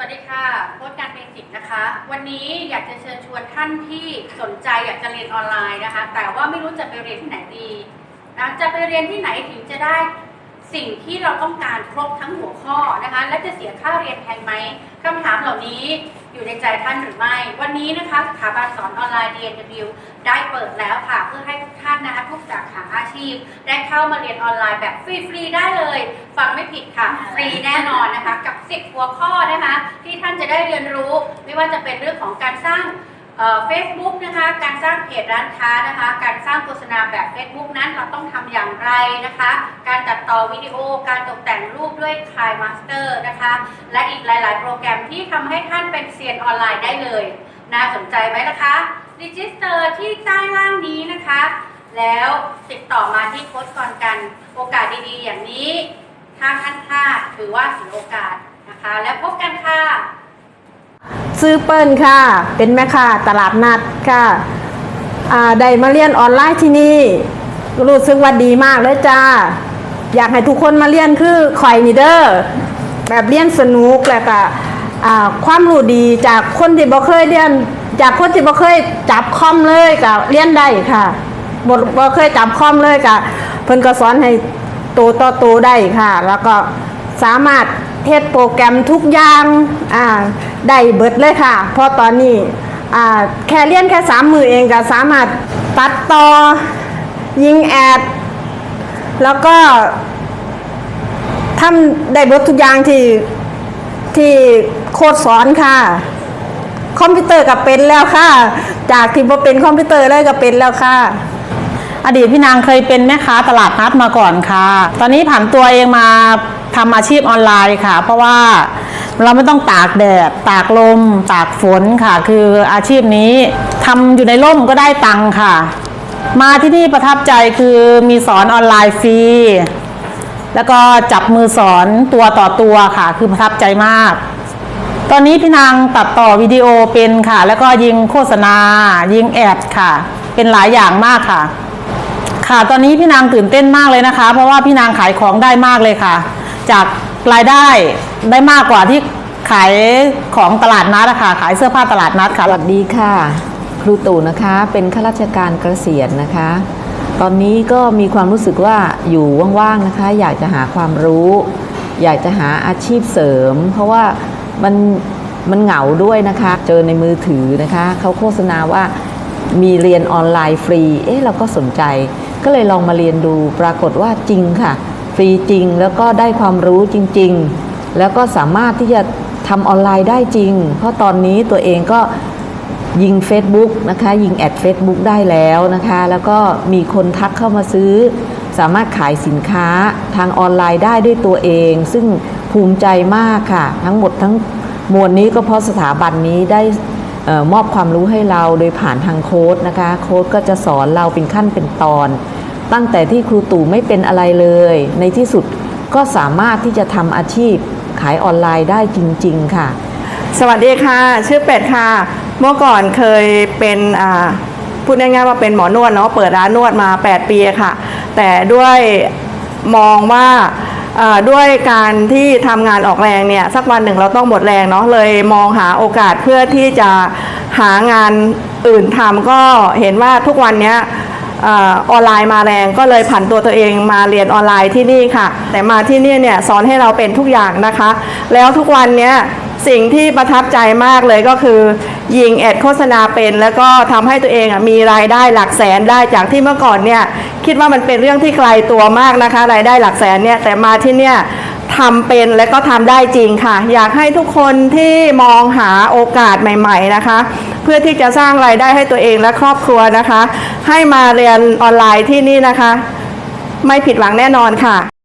วัสดีค่ะโค้ดการเบสิทธ์นะคะ วันนี้อยากจะเชิญชวนท่านที่สนใจอยากจะเรียนออนไลน์นะคะ แต่ว่าไม่รู้จะไปเรียนที่ไหนดีนะจะไปเรียนที่ไหนถึงจะได้สิ่งที่เราต้องการครบทั้งหัวข้อนะคะ และจะเสียค่าเรียนแพงไหมคำถามเหล่านี้ อยู่ในใจท่านหรือไม่ วันนี้นะคะสถาบันสอนออนไลน์ DNW ได้เปิดแล้วค่ะเพื่อให้ทุกท่านนะคะทุกสาขาอาชีพ ได้เข้ามาเรียนออนไลน์แบบฟรีๆได้เลย ฟังไม่ผิดค่ะฟรีแน่นอนนะคะกับ 10 หัวข้อนะคะที่ท่านจะได้เรียนรู้ ไม่ว่าจะเป็นเรื่องของการสร้าง เฟซบุ๊กนะคะ การสร้างเพจร้านค้านะคะ การสร้างโฆษณาแบบ Facebook นั้นเราต้องทำอย่างไรนะคะ การตัดต่อวิดีโอ การตกแต่งรูปด้วย k ายมาสเตอร์นะคะ และอีกหลาย ๆ โปรแกรมที่ทำให้ท่านเป็นเซียนออนไลน์ได้เลย น่าสนใจไหมล่ะคะรีจิสเตอร์ที่ใต้ล่างนี้นะคะ แล้วติดต่อมาที่โค้ชก่อนกัน โอกาสดี ๆ อย่างนี้ ถ้าท่านพลาดถือว่าเสียโอกาสนะคะ แล้วพบกันค่ะ ซื้อเปิ้ลค่ะ เป็นแม่ค้าตลาดนัดค่ะอ่าได้มาเรียนออนไลน์ที่นี่รู้สึกว่าดีมากเลยจ้า อยากให้ทุกคนมาเรียนคือคอยนีเด้อแบบเรียนสนุกแล้วก็อ่าความรู้ดีจากคนที่บ่เคยเรียน จากคนที่บ่เคยจับคอมเลยก็เรียนได้ค่ะบ่บ่เคยจับคอมเลยก็เพิ่นก็สอนให้โตต่อโตได้ค่ะ แล้วก็สามารถ เทศโปรแกรมทุกอย่างอ่าได้เบิดเลยค่ะ เพราะตอนนี้อ่าแค่เรียนแค่สามมือเองก็สามารถตัดต่อยิงแอด แล้วก็ทำได้เบิดทุกอย่างที่ที่โคดสอนค่ะ คอมพิวเตอร์ก็เป็นแล้วค่ะ จากที่บ่เป็นคอมพิวเตอร์เลยก็เป็นแล้วค่ะอดีตพี่นางเคยเป็นแม่ค้าตลาดนัดมาก่อนค่ะ ตอนนี้ผันตัวเองมา ทำอาชีพออนไลน์ค่ะ เพราะว่าเราไม่ต้องตากแดด ตากลม ตากฝนค่ะ คืออาชีพนี้ทำอยู่ในร่มก็ได้ตังค์ค่ะ มาที่นี่ประทับใจคือมีสอนออนไลน์ฟรีแล้วก็จับมือสอนตัวต่อตัวค่ะ คือประทับใจมาก ตอนนี้พี่นางตัดต่อวิดีโอเป็นค่ะ แล้วก็ยิงโฆษณา ยิงแอดค่ะ เป็นหลายอย่างมากค่ะ ค่ะตอนนี้พี่นางตื่นเต้นมากเลยนะคะ เพราะว่าพี่นางขายของได้มากเลยค่ะ จากรายได้ได้มากกว่าที่ขายของตลาดนัดอะค่ะขายเสื้อผ้าตลาดนัดค่ะ สวัสดีค่ะ ครูตู่นะคะเป็นข้าราชการเกษียณนะคะ ตอนนี้ก็มีความรู้สึกว่าอยู่ว่างๆนะคะ อยากจะหาความรู้ อยากจะหาอาชีพเสริม เพราะว่ามันมันเหงาด้วยนะคะ เจอในมือถือนะคะเขาโฆษณาว่ามีเรียนออนไลน์ฟรี เอ๊ะเราก็สนใจ ก็เลยลองมาเรียนดูปรากฏว่าจริงค่ะ ฟรีจริง แล้วก็ได้ความรู้จริง ๆ แล้วก็สามารถที่จะทำออนไลน์ได้จริง เพราะตอนนี้ตัวเองก็ยิง Facebook นะคะ ยิงแอด Facebook ได้แล้วนะคะ แล้วก็มีคนทักเข้ามาซื้อ สามารถขายสินค้าทางออนไลน์ได้ด้วยตัวเอง ซึ่งภูมิใจมากค่ะ ทั้งหมดทั้งมวลนี้ก็เพราะสถาบันนี้ได้ออมอบความรู้ให้เราโดยผ่านทางโค้ดนะคะ โค้ดก็จะสอนเราเป็นขั้นเป็นตอน ตั้งแต่ที่ครูตู่ไม่เป็นอะไรเลย ในที่สุดก็สามารถที่จะทำอาชีพขายออนไลน์ได้จริง ๆ ค่ะ สวัสดีค่ะ ชื่อเป็ดค่ะ เมื่อก่อนเคยเป็นพูดง่ายๆว่าเป็นหมอนวดเนาะเปิดร้านนวดมา 8 ปีค่ะ แต่ด้วยมองว่าอ่าด้วยการที่ทำงานออกแรงเนี่ย สักวันหนึ่งเราต้องหมดแรงเนาะเลยมองหาโอกาสเพื่อที่จะหางานอื่นทำก็เห็นว่าทุกวันเนี้ย ออนไลน์มาแรงก็เลยผันตัวตัวเองมาเรียนออนไลน์ที่นี่ค่ะ แต่มาที่นี่เนี่ยสอนให้เราเป็นทุกอย่างนะคะ แล้วทุกวันเนี้ยสิ่งที่ประทับใจมากเลยก็คือยิงแอดโฆษณาเป็นแล้วก็ทำให้ตัวเองอะมีรายได้หลักแสนได้จากที่เมื่อก่อนเนี่ยคิดว่ามันเป็นเรื่องที่ไกลตัวมากนะคะ รายได้หลักแสนเนี่ยแต่มาที่เนี่ย ทำเป็นและก็ทำได้จริงค่ะ อยากให้ทุกคนที่มองหาโอกาสใหม่ ๆนะคะ เพื่อที่จะสร้างรายได้ให้ตัวเองและครอบครัวนะคะ ให้มาเรียนออนไลน์ที่นี่นะคะ ไม่ผิดหวังแน่นอนค่ะ